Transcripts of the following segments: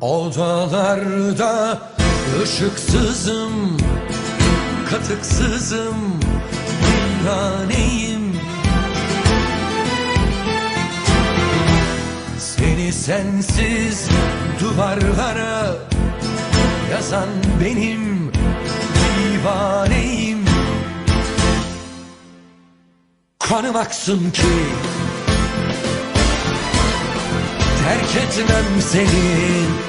Odalarda ışıksızım, katıksızım, viraneyim Seni sensiz duvarlara yazan benim divaneyim. Kanım aksın ki terk etmem seni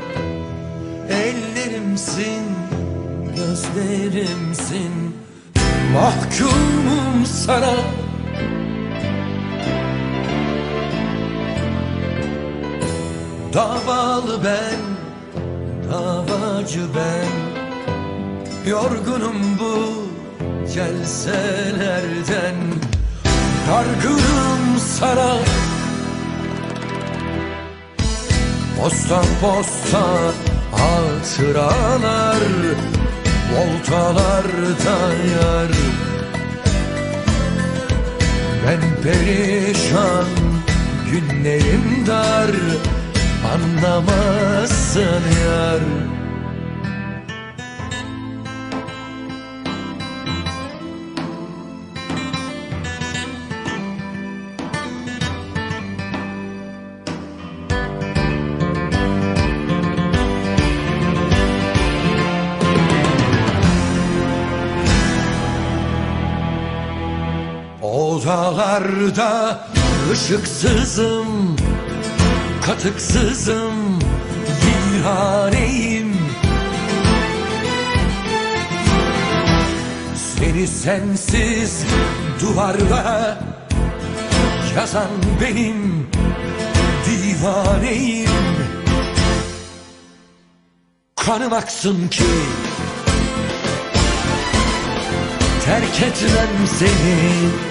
Ellerimsin, gözlerimsin. Mahkumum sana. Davalı ben, davacı ben. Yorgunum bu celselerden Dargınım sana. Posta posta hatıralar Voltalarda yar. Ben perişan günlerim dar Anlamazsın yar Odalarda ışıksızım, katıksızım, viraneyim Seni sensiz duvarlara yazan benim divaneyim. Kanım aksın ki terk etmem seni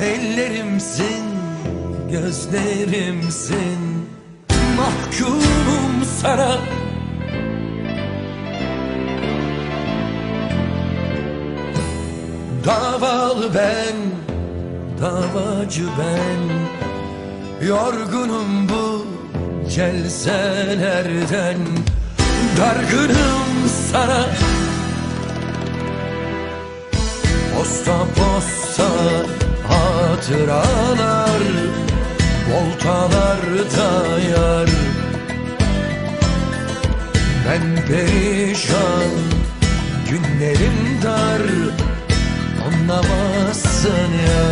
Ellerimsin, gözlerimsin. Mahkumum sana. Davalı ben, davacı ben. Yorgunum bu celselerden. Dargınım sana. Posta posta hatıralar Voltalarda yar. Ben perişan Günlerim dar Anlamazsın yar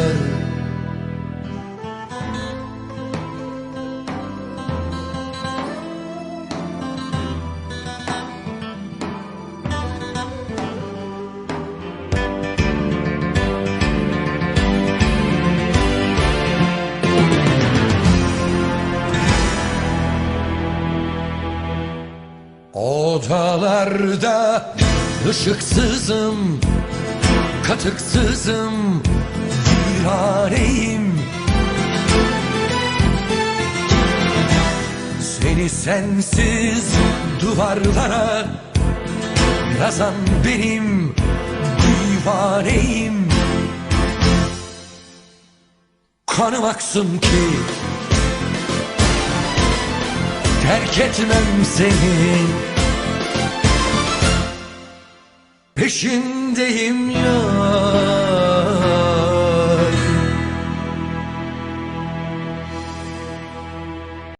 Odalarda ışıksızım, katıksızım, viraneyim Seni sensiz duvarlara yazan benim divaneyim. Kanım aksın ki terk etmem seni. Peşindeyim ya